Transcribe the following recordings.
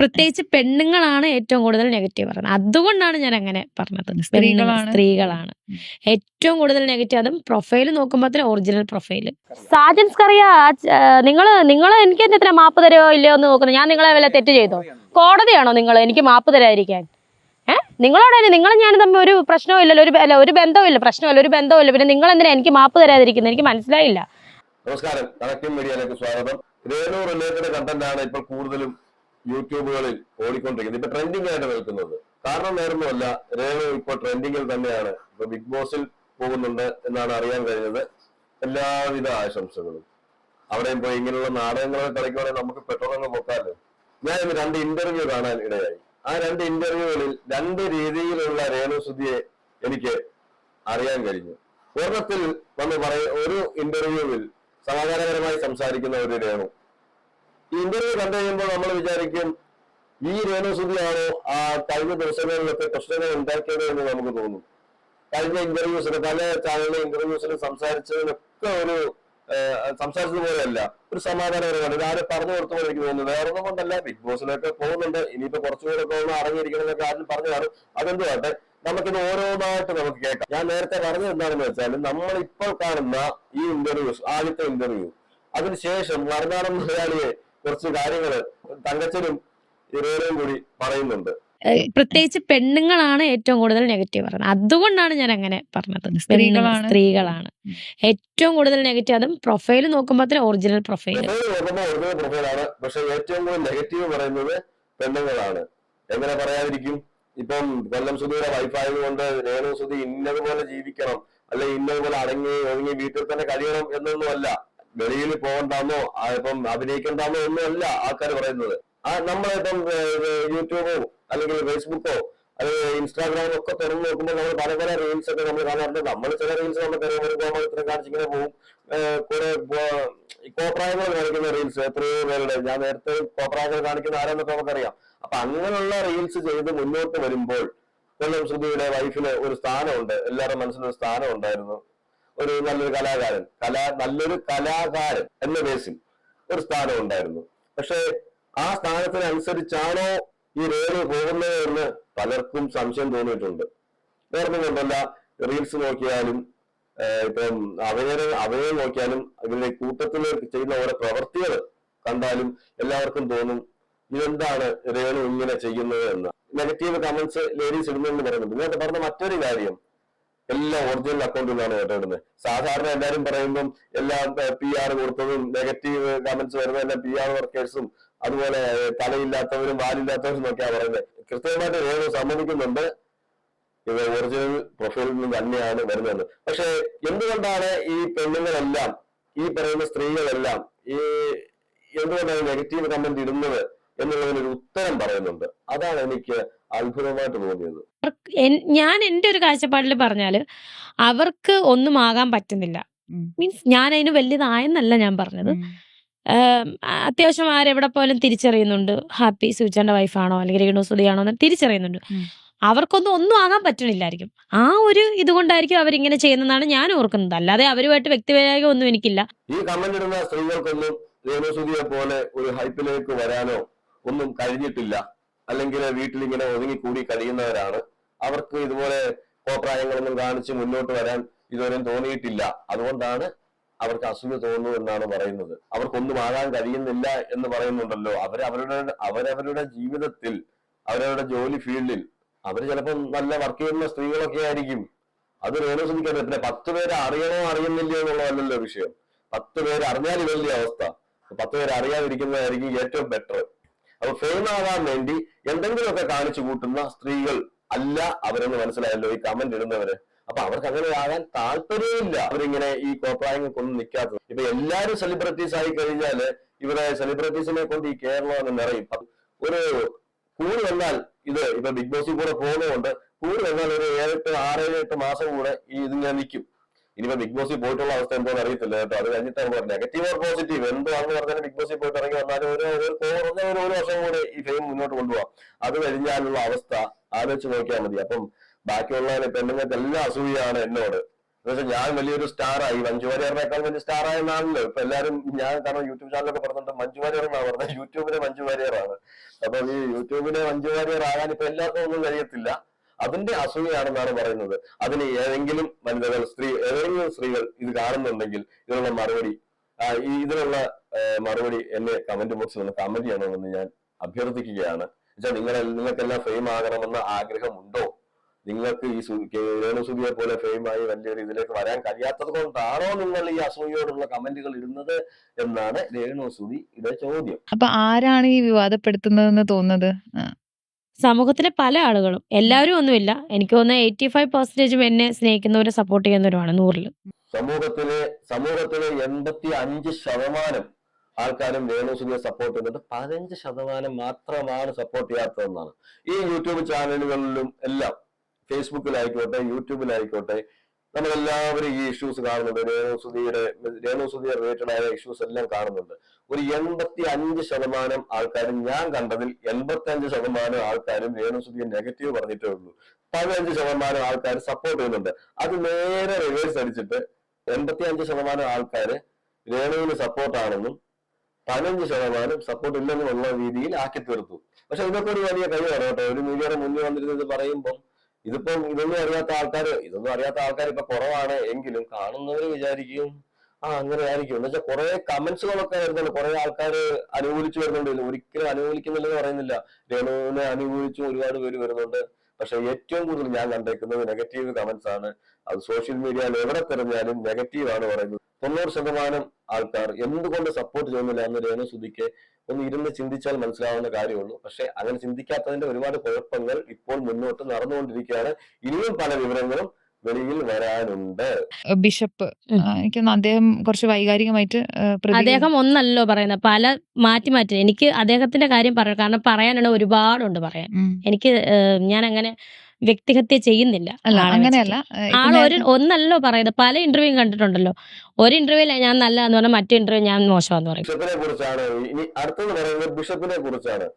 പ്രത്യേകിച്ച് പെണ്ണുങ്ങളാണ് ഏറ്റവും കൂടുതൽ നെഗറ്റീവ് പറയുന്നത്. അതുകൊണ്ടാണ് ഞാൻ അങ്ങനെ പറഞ്ഞത് സ്ത്രീകളാണ്. സ്ത്രീകളാണ്. ഏറ്റവും കൂടുതൽ നെഗറ്റീവ് അതും പ്രൊഫൈൽ നോക്കുമ്പോൾ ഒറിജിനൽ പ്രൊഫൈൽ. സാജൻസ് കറിയ നിങ്ങൾ നിങ്ങൾ എനിക്ക് എത്ര മാപ്പ് തരുമോ ഇല്ലയോ എന്ന് നോക്കുന്നത് ഞാൻ നിങ്ങളെ വല്ല തെറ്റ് ചെയ്തോ? കോടതിയാണോ നിങ്ങൾ? എനിക്ക് മാപ്പ് തരാതിരിക്കാൻ. ഏഹ് നിങ്ങളോട് നിങ്ങൾ ഞാൻ തമ്മിൽ ഒരു പ്രശ്നവും ഇല്ലല്ലോ. ഒരു അല്ല, ഒരു ബന്ധവും ഇല്ല. പ്രശ്നമില്ല ഒരു ബന്ധവും ഇല്ല. പിന്നെ നിങ്ങൾ എന്തിനാ എനിക്ക് മാപ്പ് തരാതിരിക്കുന്നത്? എനിക്ക് മനസ്സിലായില്ല. നമസ്കാരം. കണക്റ്റിംഗ് മീഡിയയിലേക്ക് സ്വാഗതം. രേണു റിലേറ്റഡ് കണ്ടന്റ് ആണ് ഇപ്പോൾ കൂടുതലും യൂട്യൂബുകളിൽ ഓടിക്കൊണ്ടിരിക്കുന്നത് ഇപ്പൊ ട്രെൻഡിങ് ആയിട്ട് നിൽക്കുന്നത്. കാരണം വേറൊന്നുമല്ല രേണു ഇപ്പൊ ട്രെൻഡിങ്ങിൽ തന്നെയാണ്. ഇപ്പൊ ബിഗ് ബോസിൽ പോകുന്നുണ്ട് എന്നാണ് അറിയാൻ കഴിഞ്ഞത്. എല്ലാവിധ ആശംസകളും. അവിടെയും പോയി ഇങ്ങനെയുള്ള നാടകങ്ങളൊക്കെ കളിക്കുവാണെങ്കിൽ നമുക്ക് പെട്രോൾ അങ്ങ് പൊക്കാമല്ലോ. ഞാൻ ഇന്ന് രണ്ട് ഇന്റർവ്യൂ കാണാൻ ഇടയായി. ആ രണ്ട് ഇന്റർവ്യൂകളിൽ രണ്ട് രീതിയിലുള്ള രേണു സുധിയെ എനിക്ക് അറിയാൻ കഴിഞ്ഞു. ഒരെണ്ണത്തിൽ നമ്മൾ പറയ ഒരു ഇന്റർവ്യൂവിൽ സമാധാനപരമായി സംസാരിക്കുന്ന ഒരു രേണു. ഈ ഇന്റർവ്യൂ കണ്ടു കഴിയുമ്പോൾ നമ്മൾ വിചാരിക്കും ഈ രേണു സുധിയാണോ ആ കഴിഞ്ഞ ദിവസങ്ങളിലൊക്കെ പ്രശ്നങ്ങൾ ഉണ്ടാക്കിയത് എന്ന് നമുക്ക് തോന്നും. കഴിഞ്ഞ ഇന്റർവ്യൂസിന് പല ചാനലിലെ ഇന്റർവ്യൂസിൽ സംസാരിച്ചതിനൊക്കെ ഒരു സംസാരിച്ചത് പോലെയല്ല ഒരു സമാധാനപരമാണ്. ഇത് ആരും പറഞ്ഞു കൊടുത്ത പോലെ എനിക്ക് തോന്നുന്നു. വേറെ ഒന്നും കൊണ്ടല്ല. ബിഗ് ബോസിലൊക്കെ പോകുന്നുണ്ട്. ഇനിയിപ്പോ കുറച്ചുകൂടെ ഒന്ന് അറിഞ്ഞിരിക്കണം എന്നൊക്കെ ആരും പറഞ്ഞു കാണും. അതെന്തുവാട്ടെ നമുക്കിത് ഓരോന്നായിട്ട് നമുക്ക് കേൾക്കാം. ഞാൻ നേരത്തെ പറഞ്ഞത് എന്താണെന്ന് വെച്ചാൽ നമ്മൾ ഇപ്പോൾ കാണുന്ന ഈ ഇന്റർവ്യൂസ് ആദ്യത്തെ ഇന്റർവ്യൂ അതിനുശേഷം മറുനാടൻ മലയാളിയെ കുറച്ച് കാര്യങ്ങൾ തങ്കച്ചനും ഇരേനും കൂടി പറയുന്നുണ്ട്. പ്രത്യേകിച്ച് പെണ്ണുങ്ങളാണ് ഏറ്റവും കൂടുതൽ നെഗറ്റീവ് പറയുന്നത്. അതുകൊണ്ടാണ് ഞാൻ അങ്ങനെ പറഞ്ഞത്. സ്ത്രീകളാണ്. സ്ത്രീകളാണ്. ഏറ്റവും കൂടുതൽ നെഗറ്റീവ് അതും പ്രൊഫൈൽ നോക്കുമ്പോൾ ഒറിജിനൽ പ്രൊഫൈൽ ഒറിജിനൽ പ്രൊഫൈലാണ്. പക്ഷെ ഏറ്റവും കൂടുതൽ നെഗറ്റീവ് പറയുന്നത് പെണ്ണുങ്ങളാണ്. എങ്ങനെ പറയാതിരിക്കും? ഇപ്പം കൊല്ലം സുധിയുടെ വൈഫായതുകൊണ്ട് രേണു സുധി ഇന്നതുപോലെ ജീവിക്കണം. അല്ലെ ഇന്നതുപോലെ അടങ്ങി ഒതുങ്ങി വീട്ടിൽ തന്നെ കഴിയണം എന്നൊന്നുമല്ല. വെളിയിൽ പോകണ്ടാന്നോ ഇപ്പം അഭിനയിക്കണ്ടാന്നോ ഒന്നുമല്ല ആൾക്കാർ പറയുന്നത്. ആ നമ്മളിപ്പം യൂട്യൂബോ അല്ലെങ്കിൽ ഫേസ്ബുക്കോ അല്ലെങ്കിൽ ഇൻസ്റ്റാഗ്രാമോ ഒക്കെ തുറന്നു നോക്കുമ്പോൾ നമ്മൾ പല പല റീൽസ് ഒക്കെ നമ്മൾ കാണാറുണ്ട്. നമ്മൾ ചില റീൽസ് നമ്മൾ ഒരു ഇത്ര കാണിച്ചിങ്ങനെ പോകും കുറെ കോപ്രായങ്ങൾ കാണിക്കുന്ന റീൽസ് എത്രയോ പേരുടെ ഞാൻ നേരത്തെ കോപ്രായങ്ങൾ കാണിക്കുന്ന ആരാന്നൊക്കെ നമുക്കറിയാം. അപ്പൊ അങ്ങനെയുള്ള റീൽസ് ചെയ്ത് മുന്നോട്ട് വരുമ്പോൾ കൊല്ലം ശ്രുതിയുടെ വൈഫിന് ഒരു സ്ഥാനമുണ്ട്. എല്ലാവരുടെ മനസ്സിലൊരു സ്ഥാനം ഉണ്ടായിരുന്നു ഒരു നല്ലൊരു കലാകാരൻ. കലാ നല്ലൊരു കലാകാരൻ എന്ന ബേസിൽ ഒരു സ്ഥാനം ഉണ്ടായിരുന്നു. പക്ഷെ ആ സ്ഥാനത്തിനനുസരിച്ചാണോ ഈ റോഡ് പോകുന്നത് എന്ന് പലർക്കും സംശയം തോന്നിയിട്ടുണ്ട്. വേറൊന്നും കൊണ്ടല്ല റീൽസ് നോക്കിയാലും ഇപ്പം അവയെ അവയവം നോക്കിയാലും ഇവരുടെ കൂട്ടത്തിൽ ചെയ്യുന്ന ഓരോ പ്രവർത്തികൾ കണ്ടാലും എല്ലാവർക്കും തോന്നും ഇതെന്താണ് രേണു ഇങ്ങനെ ചെയ്യുന്നത് എന്ന്. നെഗറ്റീവ് കമന്റ്സ് ലേഡീസ് ഇടുന്നെന്ന് പറയുന്നുണ്ട്. പിന്നെ പറഞ്ഞ മറ്റൊരു കാര്യം എല്ലാം ഒറിജിനൽ അക്കൗണ്ടിലാണ് കേട്ടോ കേട്ടിടുന്നത് സാധാരണ എല്ലാവരും പറയുമ്പം എല്ലാം പി ആർ കൊടുത്തതും നെഗറ്റീവ് കമന്റ്സ് വരുന്ന എല്ലാം പി ആർ വർക്കേഴ്സും അതുപോലെ തലയില്ലാത്തവരും വാലില്ലാത്തവരും എന്നൊക്കെയാണ് പറയുന്നത് കൃത്യമായിട്ട് രേണു സമ്മതിക്കുന്നുണ്ട്. ഇത് ഒറിജിനൽ പ്രൊഫൈലിൽ നിന്ന് തന്നെയാണ് വരുന്നത്. പക്ഷെ എന്തുകൊണ്ടാണ് ഈ പെണ്ണുങ്ങളെല്ലാം ഈ പറയുന്ന സ്ത്രീകളെല്ലാം ഈ എന്തുകൊണ്ടാണ് നെഗറ്റീവ് കമന്റ് ഇടുന്നത്? എന്നുള്ളതിനൊരു ഉത്തരം പറയുന്നുണ്ട്. അതാണ് എനിക്ക് അത്ഭുതമായിട്ട് തോന്നിയത്. ഞാൻ എന്റെ ഒരു കാഴ്ചപ്പാടിൽ പറഞ്ഞാൽ അവർക്ക് ഒന്നും ആകാൻ പറ്റുന്നില്ല. മീൻസ് ഞാൻ അതിന് വലിയതായെന്നല്ല ഞാൻ പറഞ്ഞത് അത്യാവശ്യം ആരെവിടെ പോലും തിരിച്ചറിയുന്നുണ്ട്. ഹാപ്പി സൂചന്റെ വൈഫാണോ അല്ലെങ്കിൽ രേണു സുധിയാണോ എന്ന് തിരിച്ചറിയുന്നുണ്ട്. അവർക്കൊന്നും ഒന്നും ആകാൻ പറ്റണില്ലായിരിക്കും ആ ഒരു ഇതുകൊണ്ടായിരിക്കും അവരിങ്ങനെ ചെയ്യുന്നതാണ് ഞാൻ ഓർക്കുന്നത്. അല്ലാതെ അവരുമായിട്ട് വ്യക്തിപരമായ ഒന്നും എനിക്കില്ല. ഈ കമന്റ് ഇടുന്ന സ്ത്രീകൾക്കൊന്നും പോലെ ഒരു ഹൈപ്പിലേക്ക് വരാനോ ഒന്നും കഴിഞ്ഞിട്ടില്ല. അല്ലെങ്കിൽ വീട്ടിൽ ഇങ്ങനെ ഒതുങ്ങിക്കൂടി കഴിയുന്നവരാണ്. അവർക്ക് ഇതുപോലെ കോപ്രായങ്ങളൊന്നും കാണിച്ച് മുന്നോട്ട് വരാൻ ഇതുവരെ തോന്നിയിട്ടില്ല. അതുകൊണ്ടാണ് അവർക്ക് അസൂയ തോന്നുന്നു എന്നാണ് പറയുന്നത്. അവർക്കൊന്നും ആകാൻ കഴിയുന്നില്ല എന്ന് പറയുന്നുണ്ടല്ലോ. അവർ അവരുടെ അവരവരുടെ ജീവിതത്തിൽ അവരവരുടെ ജോലി ഫീൽഡിൽ അവർ ചിലപ്പോൾ നല്ല വർക്ക് ചെയ്യുന്ന സ്ത്രീകളൊക്കെ ആയിരിക്കും. അത് രേണുസുതിക്കറിയാം പിന്നെ പത്ത് പേര് അറിയണോ അറിയുന്നില്ലയോ എന്നുള്ളതല്ലല്ലോ വിഷയം. പത്ത് പേര് അറിഞ്ഞാൽ വലിയ അവസ്ഥ. പത്ത് പേര് അറിയാതിരിക്കുന്നതായിരിക്കും ഏറ്റവും ബെറ്റർ അപ്പൊ ഫെയിം ആകാൻ വേണ്ടി എന്തെങ്കിലുമൊക്കെ കാണിച്ചു കൂട്ടുന്ന സ്ത്രീകൾ അല്ല അവരെന്ന് മനസ്സിലായല്ലോ ഈ കമന്റ് ഇടുന്നവര്. അപ്പൊ അവർക്ക് അങ്ങനെ ആകാൻ താല്പര്യമില്ല. അവരിങ്ങനെ ഈ കോപ്രായങ്ങൾക്കൊന്നും നിൽക്കാത്തത് ഇപ്പൊ എല്ലാരും സെലിബ്രിറ്റീസ് ആയി കഴിഞ്ഞാൽ ഇവിടെ സെലിബ്രിറ്റീസിനെ കൊണ്ട് ഈ കേരളം അങ്ങ് നിറയും. ഒരു കൂടി വന്നാൽ ഇത് ഇപ്പൊ ബിഗ് ബോസിൽ കൂടെ പോകുന്നതുകൊണ്ട് കൂടി വന്നാൽ ഒരു ഏഴെട്ട് ആറേഴ് എട്ട് മാസം കൂടെ ഈ ഇതിങ്ങനെ നിൽക്കും. ഇനിയിപ്പോ ബിഗ് ബോസിൽ പോയിട്ടുള്ള അവസ്ഥ എന്താണെന്ന് അറിയത്തില്ല കേട്ടോ. അത് കഴിഞ്ഞിട്ട് നമുക്ക് നെഗറ്റീവ് ഓർ പോസിറ്റീവ് എന്താണെന്ന് പറഞ്ഞാൽ ബിഗ് ബോസിൽ പോയിട്ട് ഇറങ്ങി വന്നാലും ഒരു കുറഞ്ഞ ഒരു ഒരു വർഷം കൂടെ ഈ ഫെയിം മുന്നോട്ട് കൊണ്ടുപോകാം അത് കഴിഞ്ഞാലുള്ള അവസ്ഥ ആലോചിച്ച് നോക്കിയാൽ മതി. അപ്പം ബാക്കിയുള്ള പെണ്ണുങ്ങൾക്ക് എല്ലാം അസൂയാണ് എന്നോട്. എന്നുവെച്ചാൽ ഞാൻ വലിയൊരു സ്റ്റാർ ആയി. മഞ്ജു വാര്യറിനേക്കാൾ വലിയ സ്റ്റാർ ആയെന്നാണല്ലോ ഇപ്പൊ എല്ലാരും ഞാൻ കാരണം യൂട്യൂബ് ചാനലൊക്കെ പറഞ്ഞിട്ട് മഞ്ജു വാര്യർ എന്നാണ് പറഞ്ഞത്. യൂട്യൂബിലെ മഞ്ജു വാര്യറാണ് അപ്പൊ ഈ യൂട്യൂബിലെ മഞ്ജു വാര്യർ ആകാൻ ഇപ്പൊ എല്ലാവർക്കും ഒന്നും കഴിയത്തില്ല. അതിന്റെ അസൂയയാണെന്നാണ് പറയുന്നത്. അതിന് ഏതെങ്കിലും വനിതകൾ സ്ത്രീ ഏതെങ്കിലും സ്ത്രീകൾ ഇത് കാണുന്നുണ്ടെങ്കിൽ ഇതിനുള്ള മറുപടി ഇതിനുള്ള മറുപടി എന്നെ കമന്റ് ബോക്സിൽ ഒന്ന് കമന്റ് ചെയ്യണമെന്ന് ഞാൻ അഭ്യർത്ഥിക്കുകയാണ്. വെച്ചാൽ നിങ്ങളെ നിങ്ങൾക്കെല്ലാം ഫെയിം ആകണമെന്ന ആഗ്രഹമുണ്ടോ? നിങ്ങൾക്ക് ഈ രേണുസുതിയെ പോലെ ഫെയിം ആയി വലിയൊരു ഇതിലേക്ക് വരാൻ കഴിയാത്തത് കൊണ്ടാണോ നിങ്ങൾ ഈ അസൂയയോടുള്ള കമന്റുകൾ ഇടുന്നത് എന്നാണ് രേണുസുതിയുടെ ചോദ്യം. അപ്പൊ ആരാണ് ഈ വിവാദപ്പെടുത്തുന്നതെന്ന് തോന്നുന്നത്? സമൂഹത്തിലെ പല ആളുകളും എല്ലാവരും ഒന്നുമില്ല. എനിക്ക് തോന്നുന്ന എയ്റ്റി ഫൈവ് പെർസെന്റേജും എന്നെ സ്നേഹിക്കുന്നവരും സപ്പോർട്ട് ചെയ്യുന്നവരുമാണ് നൂറിൽ സമൂഹത്തിലെ സമൂഹത്തിലെ എൺപത്തി അഞ്ച് ശതമാനം ആൾക്കാരും രേണുസുതിയെ സപ്പോർട്ട് ചെയ്യുന്നത് പതിനഞ്ച് ശതമാനം മാത്രമാണ് സപ്പോർട്ട് ചെയ്യാത്തതെന്നാണ് ഈ യൂട്യൂബ് ചാനലുകളിലും എല്ലാം ഫേസ്ബുക്കിലായിക്കോട്ടെ യൂട്യൂബിലായിക്കോട്ടെ നമ്മളെല്ലാവരും ഈ ഇഷ്യൂസ് കാണുന്നുണ്ട്. രേണുസുതിയുടെ രേണുസുതിയെ റിലേറ്റഡ് ആയ ഇഷ്യൂസ് എല്ലാം കാണുന്നുണ്ട്. ഒരു എൺപത്തി അഞ്ച് ശതമാനം ആൾക്കാരും ഞാൻ കണ്ടതിൽ എൺപത്തി അഞ്ച് ശതമാനം ആൾക്കാരും രേണുസുതിയെ നെഗറ്റീവ് പറഞ്ഞിട്ടേ ഉള്ളൂ. പതിനഞ്ച് ശതമാനം ആൾക്കാർ സപ്പോർട്ട് ചെയ്യുന്നുണ്ട്. അത് നേരെ റിവേഴ്സ് അടിച്ചിട്ട് എൺപത്തി അഞ്ച് ശതമാനം ആൾക്കാര് രേണുവിന് സപ്പോർട്ടാണെന്നും പതിനഞ്ച് ശതമാനം സപ്പോർട്ട് ഇല്ലെന്നുമുള്ള രീതിയിൽ ആക്കി തീർത്തു പക്ഷെ ഇതൊക്കെ ഒരു വലിയ കഴിവാണ് കേട്ടോ. ഒരു മീഡിയയുടെ മുന്നിൽ വന്നിരുന്നത് പറയുമ്പോൾ ഇതിപ്പം ഇതൊന്നും അറിയാത്ത ആൾക്കാർ ഇതൊന്നും അറിയാത്ത ആൾക്കാർ ഇപ്പൊ കുറവാണ് എങ്കിലും കാണുന്നവര് വിചാരിക്കും ആ അങ്ങനെ ആയിരിക്കും. എന്ന് വെച്ചാൽ കുറെ കമന്റ്സുകളൊക്കെ വരുന്നുണ്ട്. കുറെ ആൾക്കാർ അനുകൂലിച്ചു വരുന്നുണ്ട്. ഒരിക്കലും അനുകൂലിക്കുന്നില്ലെന്ന് പറയുന്നില്ല. രേണുവിനെ അനുകൂലിച്ചും ഒരുപാട് പേര് വരുന്നുണ്ട്. പക്ഷെ ഏറ്റവും കൂടുതൽ ഞാൻ കണ്ടേക്കുന്നത് നെഗറ്റീവ് കമന്റ്സ് ആണ്. അത് സോഷ്യൽ മീഡിയയിൽ എവിടെ തിരഞ്ഞാലും നെഗറ്റീവ് ആണ് പറയുന്നത്. തൊണ്ണൂറ് ശതമാനം ആൾക്കാർ എന്തുകൊണ്ട് സപ്പോർട്ട് ചെയ്യുന്നില്ല എന്ന് രേണു സുധിക്ക് ഒന്ന് ഇരുന്ന് ചിന്തിച്ചാൽ മനസ്സിലാവുന്ന കാര്യമുള്ളൂ. പക്ഷെ അങ്ങനെ ചിന്തിക്കാത്തതിന്റെ ഒരുപാട് കുഴപ്പങ്ങൾ ഇപ്പോൾ മുന്നോട്ട് നടന്നുകൊണ്ടിരിക്കുകയാണ്. ഇനിയും പല വിവരങ്ങളും വെളിയിൽ വരാനുണ്ട്. ബിഷപ്പ് എനിക്ക് അദ്ദേഹം കുറച്ച് വൈകാരികമായിട്ട് അദ്ദേഹം ഒന്നല്ലോ പറയുന്നത്. പല മാറ്റി മാറ്റി. എനിക്ക് അദ്ദേഹത്തിന്റെ കാര്യം പറയാം. കാരണം പറയാനാണ് ഒരുപാടുണ്ട് പറയാൻ. എനിക്ക് ഞാൻ അങ്ങനെ വ്യക്തിഹത്യ ചെയ്യുന്നില്ല അല്ല ആളെ അങ്ങനെയല്ല. ആൾ ഒരു ഒന്നല്ലോ പറയുന്നത്. പല ഇന്റർവ്യൂ കണ്ടിട്ടുണ്ടല്ലോ. ഒരു ഇന്റർവ്യൂല ഞാൻ നല്ല എന്ന് പറഞ്ഞാൽ മറ്റേ ഇന്റർവ്യൂ ഞാൻ മോശമാന്ന് പറയും. ബിഷപ്പിനെ കുറിച്ചാണ്. ഇനി അടുത്തത് പറയുന്നത് ബിഷപ്പിനെ കുറിച്ചാണ്.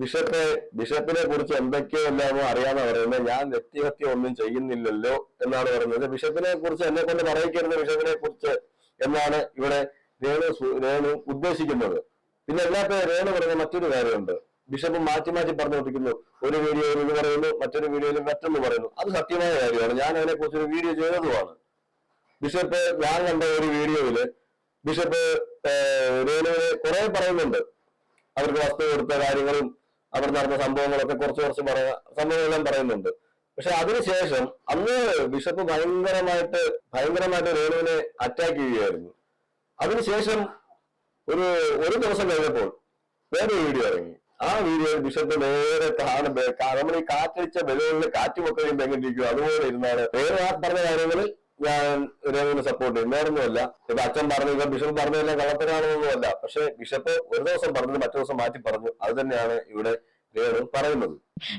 ബിഷപ്പ് ബിഷപ്പിനെ കുറിച്ച് എന്തൊക്കെയോ എല്ലാമോ അറിയാന്ന് പറയുന്നത്. ഞാൻ വ്യക്തിഹത്യ ഒന്നും ചെയ്യുന്നില്ലല്ലോ എന്നാണ് പറയുന്നത്. ബിഷപ്പിനെ കുറിച്ച് എന്നെ കൊണ്ട് പറയിക്കരുത് ബിഷപ്പിനെ കുറിച്ച് എന്നാണ് ഇവിടെ രേണു രേണു ഉദ്ദേശിക്കുന്നത്. പിന്നെ എല്ലാത്ത രേണു പറയുന്ന മറ്റൊരു കാര്യമുണ്ട്. ബിഷപ്പ് മാറ്റി മാറ്റി പറഞ്ഞുകൊണ്ടിരിക്കുന്നു. ഒരു വീഡിയോയിൽ ഇത് പറയുന്നു മറ്റൊരു വീഡിയോയിൽ മറ്റൊന്ന് പറയുന്നു. അത് സത്യമായ കാര്യമാണ്. ഞാൻ അതിനെ കുറിച്ച് ഒരു വീഡിയോ ചെയ്തതുമാണ്. ബിഷപ്പ് ഞാൻ കണ്ട ഒരു വീഡിയോയിൽ ബിഷപ്പ് രേണുവിനെ കുറെ പറയുന്നുണ്ട്. അവർക്ക് വസ്തു കൊടുത്ത കാര്യങ്ങളും അവിടെ നടന്ന സംഭവങ്ങളൊക്കെ കുറച്ച് കുറച്ച് പറയാ സംഭവങ്ങളെല്ലാം പറയുന്നുണ്ട്. പക്ഷെ അതിനുശേഷം അന്ന് ബിഷപ്പ് ഭയങ്കരമായിട്ട് ഭയങ്കരമായിട്ട് രേണുവിനെ അറ്റാക്ക് ചെയ്യുകയായിരുന്നു. അതിനുശേഷം ഒരു ഒരു ദിവസം കഴിഞ്ഞപ്പോൾ വേറെ വീഡിയോ ഇറങ്ങി. ആ വീഡിയോയിൽ ബിഷപ്പ് നേരെ കാണുമ്പോൾ നമ്മൾ ഈ കാറ്റടിച്ച ബലൂണിൽ കാറ്റ് പൊക്കുകയും എങ്ങനെ അതുപോലെ ഇരുന്നാണ്. വേറെ ആ പറഞ്ഞ കാര്യങ്ങളിൽ ഞാൻ രേണുവിനെ സപ്പോർട്ട് ചെയ്യും. വേറൊന്നുമല്ല. ഇപ്പൊ അച്ഛൻ പറഞ്ഞു ഇപ്പൊ ബിഷപ്പ് പറഞ്ഞതെല്ലാം കള്ളത്തരാണെന്നൊന്നുമല്ല പക്ഷെ ബിഷപ്പ് ഒരു ദിവസം പറഞ്ഞത് മറ്റു ദിവസം മാറ്റി പറഞ്ഞു. അത് തന്നെയാണ് ഇവിടെ പറയുന്നത്.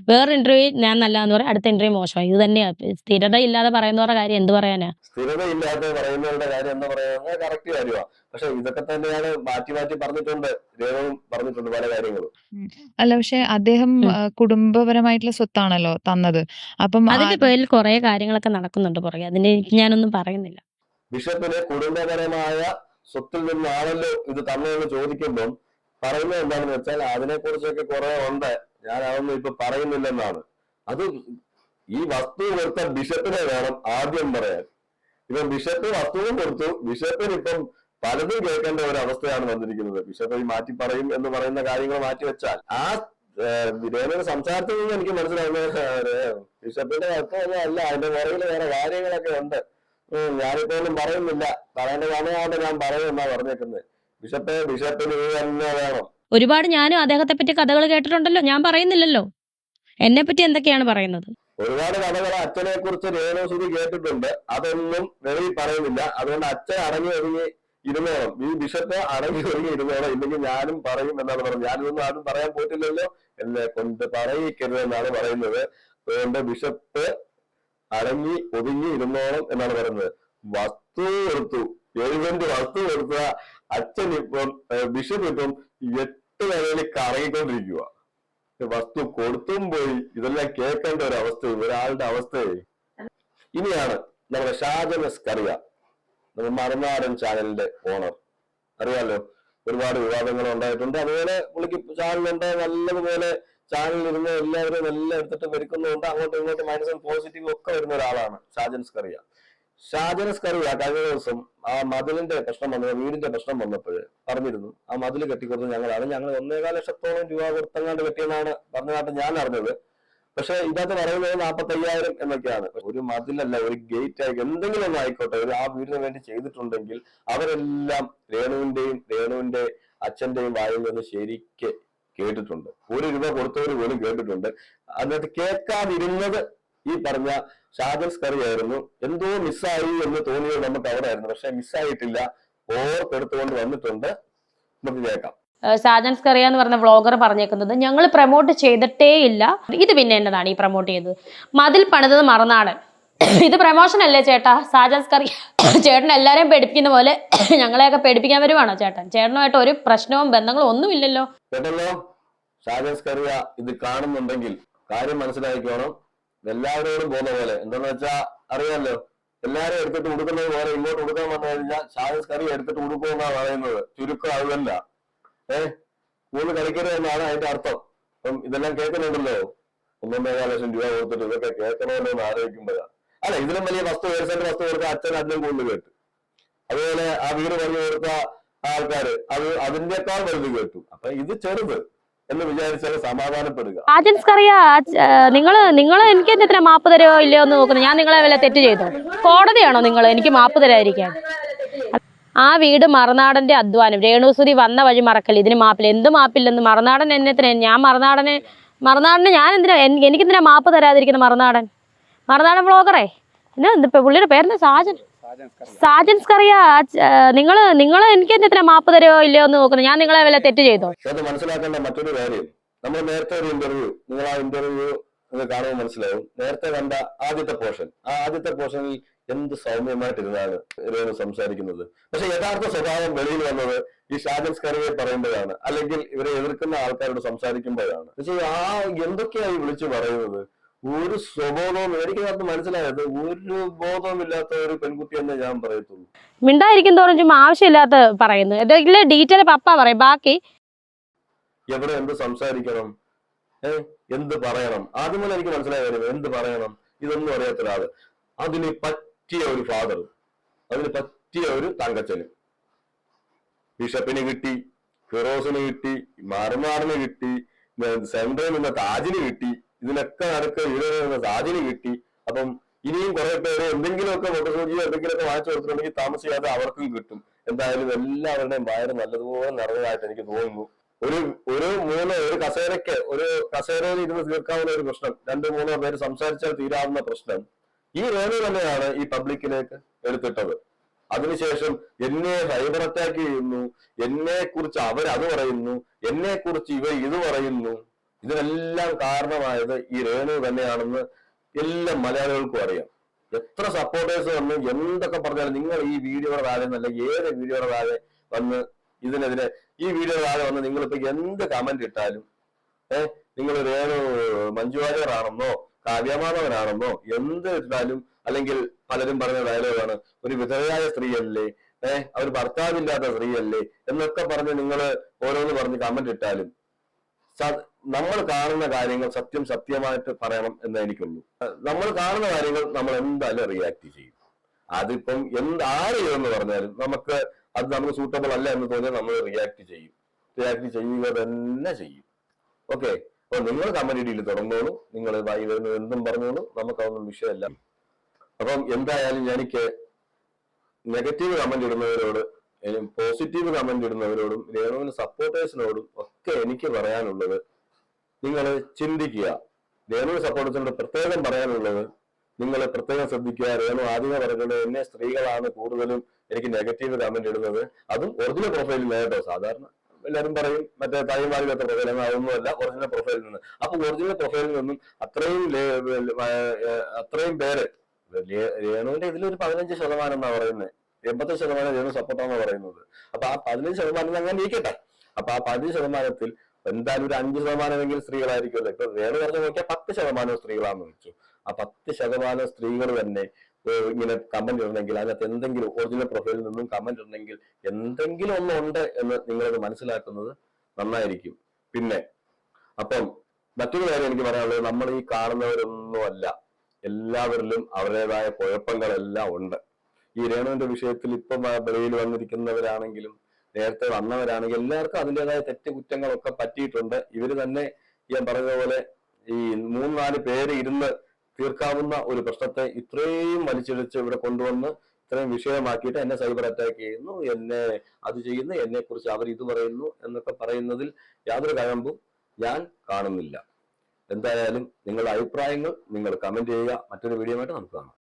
വേറെ ഇന്റർവ്യൂ ഞാൻ നല്ലതെന്ന് എന്ന് പറയും അടുത്ത ഇന്റർവ്യൂ മോശമായി. ഇത് തന്നെയാ. സ്ഥിരത ഇല്ലാതെ പറയുന്നവരുടെ കാര്യം എന്ത് പറയാനാ? സ്ഥിരത ഇല്ലാതെ പറയുന്നവരുടെ കാര്യം എന്താ പറയുക കറക്റ്റ് കാര്യമാണ് പക്ഷെ ഇതൊക്കെ തന്നെയാണ് മാറ്റി മാറ്റി പറഞ്ഞിട്ടുണ്ട് രേണുവും പറഞ്ഞിട്ടുണ്ട് പല കാര്യങ്ങളും. അല്ല പക്ഷെ അദ്ദേഹം കുടുംബപരമായിട്ടുള്ള സ്വത്താണല്ലോ തന്നത്. അപ്പം അതിന്റെ പേരിൽ കുറെ കാര്യങ്ങളൊക്കെ നടക്കുന്നുണ്ട് പുറകെ. അതിന് ഞാനൊന്നും പറയുന്നില്ല. ബിഷപ്പിന് കുടുംബപരമായ സ്വത്തിൽ നിന്നാണല്ലോ ഇത് തന്നെയെന്ന് ചോദിക്കുമ്പം പറയുന്നത് എന്താണെന്ന് വെച്ചാൽ അതിനെ കുറിച്ചൊക്കെ കുറെ ഉണ്ട്. ഞാൻ അതൊന്നും ഇപ്പൊ പറയുന്നില്ലെന്നാണ്. അത് ഈ വസ്തു കൊടുത്ത ബിഷപ്പിനെ വേണം ആദ്യം പറയാൻ. ഇപ്പൊ ബിഷപ്പ് വസ്തുവും കൊടുത്തു. ബിഷപ്പിന് ഇപ്പം പലതും കേൾക്കേണ്ട ഒരു അവസ്ഥയാണ് വന്നിരിക്കുന്നത്. ബിഷപ്പ് ഈ മാറ്റി പറയും എന്ന് പറയുന്ന കാര്യങ്ങൾ മാറ്റി വെച്ചാൽ. ആ രേണുവിന്റെ സംസാരത്തിൽ നിന്ന് എനിക്ക് മനസ്സിലാവുന്നത് ബിഷപ്പിന്റെ അർത്ഥമൊന്നും അല്ല. അതിന്റെ പുറകിൽ വേറെ കാര്യങ്ങളൊക്കെ ഉണ്ട്. ഞാനിപ്പോ ഒന്നും പറയുന്നില്ല. പറയേണ്ട സമയമാണ് ഞാൻ പറയുമെന്നാ പറഞ്ഞേക്കുന്നത് ബിഷപ്പ് ബിഷപ്പിന് ഇത് തന്നെ വേണം. ഒരുപാട് ഞാനും അദ്ദേഹത്തെ പറ്റി കഥകൾ കേട്ടിട്ടുണ്ടല്ലോ. ഞാൻ പറയുന്നില്ലല്ലോ. എന്നെ പറ്റി എന്തൊക്കെയാണ് പറയുന്നത്? ഒരുപാട് കഥകൾ അച്ഛനെ കുറിച്ച് രേണുസുതി കേട്ടിട്ടുണ്ട്. അതൊന്നും വെളിയിൽ പറയുന്നില്ല. അതുകൊണ്ട് അച്ഛൻ അടങ്ങി ഒതുങ്ങി ഇരുന്നോളം. ഈ ബിഷപ്പ് അടങ്ങി ഒതുങ്ങി ഇരുന്നോളം. ഇല്ലെങ്കിൽ ഞാനും പറയും എന്നാണ് പറഞ്ഞത്. ഞാനിതൊന്നും ആരും പറയാൻ പോയിട്ടില്ലല്ലോ. എന്നെ കൊണ്ട് പറയിക്കരുത് എന്നാണ് പറയുന്നത്. അതുകൊണ്ട് ബിഷപ്പ് അടങ്ങി ഒതുങ്ങി ഇരുന്നോളം എന്നാണ് പറയുന്നത്. വസ്തു കൊടുത്തു. എഴുപത് വസ്തു കൊടുത്ത അച്ഛൻ ഇപ്പം ബിഷപ്പ് ഇപ്പം എട്ട് നിലയിൽ കറങ്ങിക്കൊണ്ടിരിക്കുക വസ്തു കൊടുത്തും പോയി ഇതെല്ലാം കേൾക്കേണ്ട ഒരു അവസ്ഥ ഒരാളുടെ അവസ്ഥയെ. ഇനിയാണ് നമ്മുടെ ഷാജൻ സ്കറിയ നമ്മുടെ മറുനാടൻ ചാനലിന്റെ ഓണർ. അറിയാലോ ഒരുപാട് വിവാദങ്ങൾ ഉണ്ടായിട്ടുണ്ട്. അതുപോലെ പുള്ളിക്ക് ചാനലുണ്ട് നല്ലതുപോലെ ചാനലിൽ ഇരുന്ന് എല്ലാവരും നല്ല എടുത്തിട്ട് വരുക്കുന്നുണ്ട് അങ്ങോട്ടും ഇങ്ങോട്ടും മൈനസ് പോസിറ്റീവ് ഒക്കെ വരുന്ന ഒരാളാണ് ഷാജൻ സ്കറിയ ഷാജൻ സ്കറിയ കഴിഞ്ഞ ദിവസം ആ മതിലിന്റെ പ്രശ്നം വന്നത് വീടിന്റെ പ്രശ്നം വന്നപ്പോൾ പറഞ്ഞിരുന്നു. ആ മതിൽ കെട്ടിക്കൊടുത്തത് ഞങ്ങളാണ്. ഞങ്ങൾ ഒന്നേകാൽ ലക്ഷത്തോളം രൂപ കൊടുത്തങ്ങാണ്ട് കെട്ടിയെന്നാണ് പറഞ്ഞതായിട്ട് ഞാൻ അറിഞ്ഞത്. പക്ഷെ ഇതിനകത്ത് പറയുന്നത് നാൽപ്പത്തി അയ്യായിരം എന്നൊക്കെയാണ്. ഒരു മതിലല്ല ഒരു ഗേറ്റ് ആയി എന്തെങ്കിലും ഒന്ന് ആയിക്കോട്ടെ. ആ വീടിന് വേണ്ടി ചെയ്തിട്ടുണ്ടെങ്കിൽ അവരെല്ലാം രേണുവിന്റെയും രേണുവിന്റെ അച്ഛന്റെയും വായിൽ നിന്ന് ശരിക്ക് കേട്ടിട്ടുണ്ട്. ഒരു രൂപ കൊടുത്തവർ പോലും കേട്ടിട്ടുണ്ട്. അതിനകത്ത് കേൾക്കാതിരുന്നത് ഈ പറഞ്ഞ ഷാജൻ കറി ആയിരുന്നു. എന്തോ മിസ്സായി എന്ന് തോന്നിയത് നമുക്ക് അവിടെ ആയിരുന്നു പക്ഷെ മിസ്സായിട്ടില്ല ഓർത്തെടുത്തുകൊണ്ട് വന്നിട്ടുണ്ട്. നമുക്ക് കേൾക്കാം. സാജൻസ് കറിയ എന്ന് പറഞ്ഞ വ്ളോഗർ പറഞ്ഞേക്കുന്നത് ഞങ്ങൾ പ്രൊമോട്ട് ചെയ്തിട്ടേ ഇല്ല. ഇത് പിന്നെ എന്നതാണ് ഈ പ്രൊമോട്ട് ചെയ്തത്? മതിൽ പണിതത് മറന്നാടൻ ഇത് പ്രൊമോഷൻ അല്ലേ ചേട്ടാ? സാജൻസ് കറി ചേട്ടൻ എല്ലാരെയും പേടിപ്പിക്കുന്ന പോലെ ഞങ്ങളെയൊക്കെ പേടിപ്പിക്കാൻ വരുവാണോ ചേട്ടൻ? ചേട്ടനുമായിട്ട് ഒരു പ്രശ്നവും ബന്ധങ്ങളും ഒന്നുമില്ലല്ലോ കേട്ടല്ലോ സാജൻസ് സ്കറിയ ഇത് കാണുന്നുണ്ടെങ്കിൽ കാര്യം മനസ്സിലാക്കിക്കോണം. എല്ലാവരോടും പോകുന്ന പോലെ. എന്താന്ന് വെച്ചാ അറിയാമല്ലോ എല്ലാരും എടുത്തിട്ട് ഉടുക്കുന്നത് പോലെ ഇങ്ങോട്ട് ഉടുക്കാൻ വന്നു കഴിഞ്ഞാൽ ഷാഹിസ് കറി എടുത്തിട്ട് ഉടുക്കുമെന്നാണ് പറയുന്നത്. ചുരുക്കം അതല്ല ഏഹ് മൂന്ന് കളിക്കരുത് എന്നാണ് അതിന്റെ അർത്ഥം. അപ്പം ഇതെല്ലാം കേൾക്കുന്നുണ്ടല്ലോ? ഒന്നൊന്നേകാൽ ലക്ഷം രൂപ കൊടുത്തിട്ട് ഇതൊക്കെ കേൾക്കണമല്ലോ എന്ന് ആലോചിക്കുമ്പോഴാണ്. അല്ല ഇതിലും വലിയ വസ്തു ഏഴ്സന്റെ വസ്തു കൊടുത്ത അച്ഛൻ അതിലും കൂടുതൽ കേട്ടു. അതുപോലെ ആ വീട് പറഞ്ഞു കൊടുത്ത ആൾക്കാര് അത് അതിന്റെക്കാൾ വലുത് കേട്ടു. അപ്പൊ ഇത് ചെറുത്. എന്ന് വിചാരിച്ചാൽ സമാധാനപ്പെടുക. സാജൻസ് കറിയ നിങ്ങൾ നിങ്ങൾ എനിക്ക് എന്തിനാ മാപ്പ് തരുമോ ഇല്ലയോ എന്ന് നോക്കുന്നു. ഞാൻ നിങ്ങളെ വല്ല തെറ്റ് ചെയ്തു? കോടതിയാണോ നിങ്ങൾ എനിക്ക് മാപ്പ് തരാതിരിക്കാൻ. ആ വീട് മറുനാടന്റെ അധ്വാനം. രേണുസുതി വന്ന വഴി മറക്കല്ല? ഇതിന് മാപ്പില്ല. എന്ത് മാപ്പില്ലെന്ന്? മറുനാടൻ എന്നെ ഞാൻ മറുനാടനെ മറുനാടന് ഞാൻ എന്തിനാ എനിക്ക് എനിക്കെന്തിനാ മാപ്പ് തരാതിരിക്കുന്ന മറുനാടൻ? മറുനാടൻ ബ്ലോഗറേ എന്നാ പുള്ളിയുടെ പേരെന്താ? സാജൻ. സാജൻസ് കറിയ? നിങ്ങൾ നിങ്ങൾ എനിക്ക് എത്ര മാപ്പ് തരുമോ ഇല്ലയോ എന്ന് നോക്കുന്നത് ഞാൻ നിങ്ങളെ വല്ല തെറ്റ് ചെയ്തോ? മനസ്സിലാക്കേണ്ട മറ്റൊരു കാര്യം. നമ്മൾ നേരത്തെ ഒരു ഇന്റർവ്യൂ നിങ്ങൾ ആ ഇന്റർവ്യൂ കാണുമ്പോൾ മനസ്സിലാവും. നേരത്തെ കണ്ട ആദ്യത്തെ പോർഷൻ ആ ആദ്യത്തെ പോർഷനിൽ എന്ത് സൗമ്യമായിട്ടിരുന്നാണ് രേണു സംസാരിക്കുന്നത്. പക്ഷെ യഥാർത്ഥ സ്വഭാവം വെളിയിൽ വന്നത് ഈ ഷാജൻ സ്കറിയെ പറയുമ്പോഴാണ്. അല്ലെങ്കിൽ ഇവരെ എതിർക്കുന്ന ആൾക്കാരോട് സംസാരിക്കുമ്പോഴാണ്. പക്ഷേ ആ എന്തൊക്കെയായി വിളിച്ചു പറയുന്നത്? ഒരു സ്വബോധവും എനിക്കകത്ത് മനസ്സിലായത് ഒരു ബോധവുമില്ലാത്ത ഒരു പെൺകുട്ടി എന്നേ ഞാൻ പറയത്തുള്ളൂ. മിണ്ടായിരിക്കും തോറും ചുമ്മാ ആവശ്യമില്ലാത്ത പറയുന്നു. എന്തെങ്കിലും ഡീറ്റെയിൽ പപ്പ പറയും. ബാക്കി എവിടെ എന്ത് സംസാരിക്കണം? എന്ത് പറയണം? ആദ്യം തന്നെ എനിക്ക് മനസ്സിലായ കാര്യം എന്ത് പറയണം? ഇതൊന്നും അറിയാത്ത ഒരാൾ. അതിന് പറ്റിയ ഒരു ഫാദർ അതിന് പറ്റിയ ഒരു തങ്കച്ചന്. ബിഷപ്പിന് കിട്ടി ഫിറോസിന് കിട്ടി മാറുമാറിന് കിട്ടി സെൻട്രൽ നിന്ന് താജിന് കിട്ടി. ഇതിനൊക്കെ നടക്ക് ഇവിടെ സാധ്യത കിട്ടി. അപ്പം ഇനിയും കുറെ പേര് എന്തെങ്കിലുമൊക്കെ മുട്ടസൂചിയോ എന്തെങ്കിലുമൊക്കെ വാങ്ങിച്ചു കൊടുത്തിട്ടുണ്ടെങ്കിൽ താമസിയാതെ അവർക്കും കിട്ടും. എന്തായാലും എല്ലാവരുടെയും വയറ് നല്ലതുപോലെ നിറഞ്ഞതായിട്ട് എനിക്ക് തോന്നുന്നു. ഒരു ഒരു മൂന്ന് ഒരു കസേരയ്ക്ക് ഒരു കസേരയിൽ ഇരുന്ന് തീർക്കാവുന്ന ഒരു പ്രശ്നം രണ്ടു മൂന്നോ പേര് സംസാരിച്ചാൽ തീരാവുന്ന പ്രശ്നം ഈ രേണു തന്നെയാണ് ഈ പബ്ലിക്കിലേക്ക് എടുത്തിട്ടത്. അതിനുശേഷം എന്നെ സൈബർ അറ്റാക്ക് ചെയ്യുന്നു എന്നെ കുറിച്ച് അവർ പറയുന്നു എന്നെ കുറിച്ച് ഇവർ ഇത് പറയുന്നു. ഇതിനെല്ലാം കാരണമായത് ഈ രേണു തന്നെയാണെന്ന് എല്ലാ മലയാളികൾക്കും അറിയാം. എത്ര സപ്പോർട്ടേഴ്സ് വന്ന് എന്തൊക്കെ പറഞ്ഞാലും നിങ്ങൾ ഈ വീഡിയോയുടെ താഴെ എന്നല്ല ഏത് വീഡിയോയുടെ താഴെ വന്ന് ഇതിനെതിരെ ഈ വീഡിയോ താഴെ വന്ന് നിങ്ങളിപ്പോ എന്ത് കമന്റ് ഇട്ടാലും ഏഹ് നിങ്ങൾ രേണു മഞ്ജു വാര്യറാണെന്നോ കാവ്യമാധവനാണെന്നോ എന്ത് ഇട്ടാലും അല്ലെങ്കിൽ പലരും പറഞ്ഞ ഡയലോഗാണ് ഒരു വിധവയായ സ്ത്രീയല്ലേ ഏഹ് അവർ ഭർത്താവില്ലാത്ത സ്ത്രീയല്ലേ എന്നൊക്കെ പറഞ്ഞ് നിങ്ങൾ ഓരോന്ന് പറഞ്ഞ് കമന്റ് ഇട്ടാലും നമ്മൾ കാണുന്ന കാര്യങ്ങൾ സത്യം സത്യമായിട്ട് പറയണം എന്ന് എനിക്കുള്ളൂ നമ്മൾ കാണുന്ന കാര്യങ്ങൾ നമ്മൾ എന്തായാലും റിയാക്ട് ചെയ്യും. അതിപ്പം എന്ത് ആര് എന്ന് പറഞ്ഞാലും നമുക്ക് അത് നമുക്ക് സൂട്ടബിൾ അല്ല എന്ന് തോന്നിയാൽ നമ്മൾ റിയാക്ട് ചെയ്യും. റിയാക്ട് ചെയ്യുക തന്നെ ചെയ്യും. ഓക്കെ അപ്പൊ നിങ്ങൾ കമ്മ്യൂണിറ്റിയിൽ തുടർന്നോളൂ നിങ്ങൾ വായി വരുന്നത് എന്തും പറഞ്ഞോളൂ നമുക്കതൊന്നും വിഷയമല്ല. അപ്പം എന്തായാലും എനിക്ക് നെഗറ്റീവ് കമന്റ് ഇടുന്നവരോട് പോസിറ്റീവ് കമന്റ് ഇടുന്നവരോടും രേണുവിന് സപ്പോർട്ടേഴ്സിനോടും ഒക്കെ എനിക്ക് പറയാനുള്ളത് നിങ്ങൾ ചിന്തിക്കുക. രേണു സപ്പോർട്ടിനോട് പ്രത്യേകം പറയാനുള്ളത് നിങ്ങൾ പ്രത്യേകം ശ്രദ്ധിക്കുക. രേണു ആദ്യമേ പറഞ്ഞത് എന്നെ സ്ത്രീകളാണ് കൂടുതലും എനിക്ക് നെഗറ്റീവ് കമന്റ് ഇടുന്നത്. അതും ഒറിജിനൽ പ്രൊഫൈലിൽ കേട്ടോ സാധാരണ എല്ലാവരും പറയും. മറ്റേ തായ്മാരി എത്ര പ്രൊഫൈൽ അതൊന്നുമല്ല ഒറിജിനൽ പ്രൊഫൈലിൽ നിന്ന്. അപ്പൊ ഒറിജിനൽ പ്രൊഫൈലിൽ നിന്നും അത്രയും അത്രയും പേര് രേണുവിന്റെ ഇതിലൊരു പതിനഞ്ച് ശതമാനം എന്നാ പറയുന്നത് എൺപത്തി ശതമാനം രേണു സപ്പോർട്ടാണെന്നാണ് പറയുന്നത്. അപ്പൊ ആ പതിനഞ്ച് ശതമാനം അങ്ങനെ നീക്കട്ടെ. അപ്പൊ ആ പതിനഞ്ച് ശതമാനത്തിൽ എന്തായാലും ഒരു അഞ്ച് ശതമാനമെങ്കിലും സ്ത്രീകളായിരിക്കുമല്ലോ ഇപ്പൊ വേറെ പറഞ്ഞു നോക്കിയാൽ പത്ത് ശതമാനം സ്ത്രീകളാണെന്ന് വെച്ചു. ആ പത്ത് ശതമാനം സ്ത്രീകൾ തന്നെ ഇങ്ങനെ കമന്റ് ഇടണമെങ്കിൽ അതിനകത്ത് എന്തെങ്കിലും ഒറിജിനൽ പ്രൊഫൈലിൽ നിന്നും കമന്റ് ഇടണമെങ്കിൽ എന്തെങ്കിലും ഒന്നുണ്ട് എന്ന് നിങ്ങളത് മനസ്സിലാക്കുന്നത് നന്നായിരിക്കും. പിന്നെ അപ്പം മറ്റൊരു കാര്യം എനിക്ക് പറയാനുള്ളത് നമ്മൾ ഈ കാണുന്നവരൊന്നുമല്ല എല്ലാവരിലും അവരുടേതായ കുഴപ്പങ്ങളെല്ലാം ഉണ്ട്. ഈ രേണുവിന്റെ വിഷയത്തിൽ ഇപ്പം വെളിയിൽ വന്നിരിക്കുന്നവരാണെങ്കിലും നേരത്തെ വന്നവരാണെങ്കിൽ എല്ലാവർക്കും അതിന്റെതായ തെറ്റ് കുറ്റങ്ങളൊക്കെ പറ്റിയിട്ടുണ്ട്. ഇവർ തന്നെ ഞാൻ പറഞ്ഞതുപോലെ ഈ മൂന്ന് നാല് പേര് ഇരുന്ന് തീർക്കാവുന്ന ഒരു പ്രശ്നത്തെ ഇത്രയും വലിച്ചിടിച്ച് ഇവിടെ കൊണ്ടുവന്ന് ഇത്രയും വിഷയമാക്കിയിട്ട് എന്നെ സൈബർ അറ്റാക്ക് ചെയ്യുന്നു എന്നെ അത് ചെയ്യുന്നു എന്നെ കുറിച്ച് അവർ ഇത് പറയുന്നു എന്നൊക്കെ പറയുന്നതിൽ യാതൊരു കഴമ്പും ഞാൻ കാണുന്നില്ല. എന്തായാലും നിങ്ങളുടെ അഭിപ്രായങ്ങൾ നിങ്ങൾ കമന്റ് ചെയ്യുക. മറ്റൊരു വീഡിയോ ആയിട്ട് നമുക്ക് കാണാം.